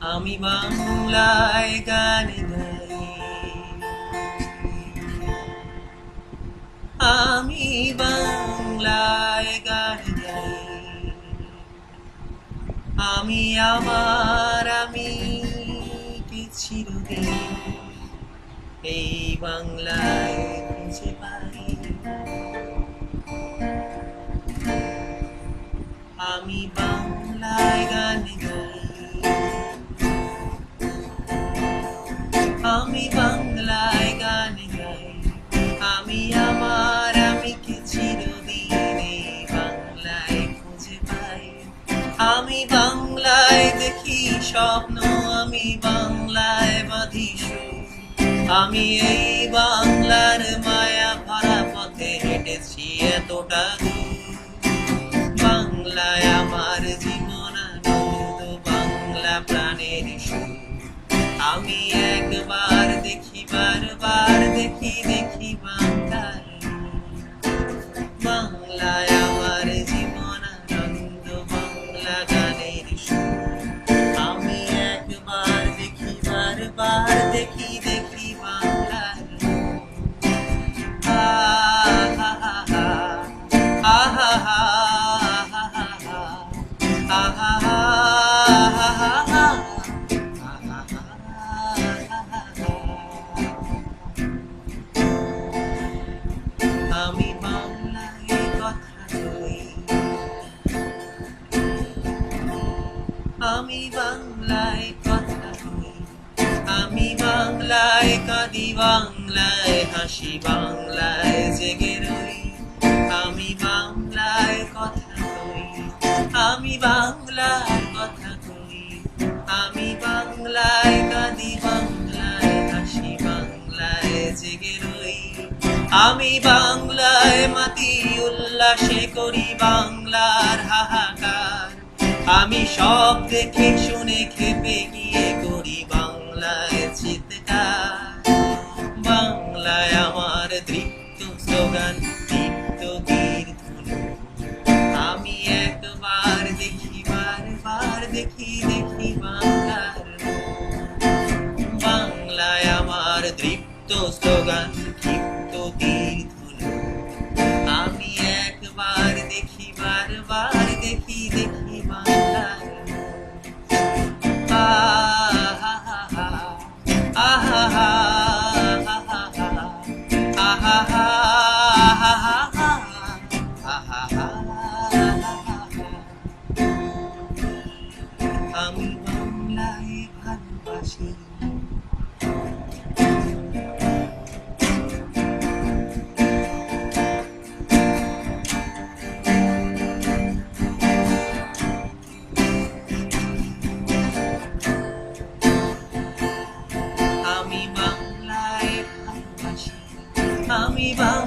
আমি বাংলায় গান গাই। আমি বাংলায় গান গাই। আমি আমার আমি কে এই বাংলায় খুঁজে পাই। আমি বাংলায় গান গাই। স্বপ্ন আমি বাংলায় বাঁধি আমি এই বাংলার মায়া ভরা পথে হেঁটেছি এতটা বাংলায় বারবার দেখি দেখি বাংলার আহা হা হা আহা হা আহা হা আমি বাংলায় কথা কই আমি বাংলায় কথা কই আমি বাংলায় কাঁদি, বাংলায় হাসি, বাংলায় জেগে রই। আমি বাংলায় কথা কই, আমি বাংলায় কথা কই। আমি বাংলায় কাঁদি, বাংলায় হাসি, বাংলায় জেগে রই। আমি বাংলায় মাতি উল্লাসে করি, বাংলার হাহাকার। আমি সব দেখে, শুনে, খেপে গিয়ে করি দৃপ্ত স্লোগান ক্ষিপ্ত তীর আমি একবার দেখি বারবার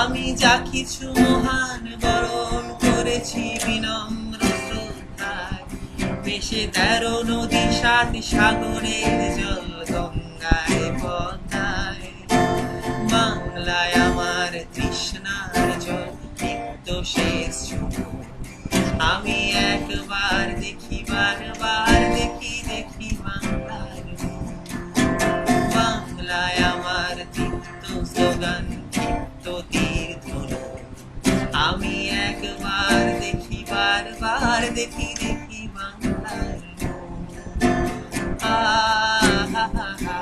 আমি যা কিছু মহান বরণ করেছি বিনম্র শ্রদ্ধায়। দেশে তেরো নদী, সাত সাগরের জল গঙ্গায় পদ্মায় বাংলায় আমার তৃষ্ণার জল নিত্য শেষ আমি একবার দেখি, বারবার দেখি দেখি বাংলার বাংলায় আমার তিক্ত স্লোগান দেখি দেখি বাংলার রূপ। আহা হা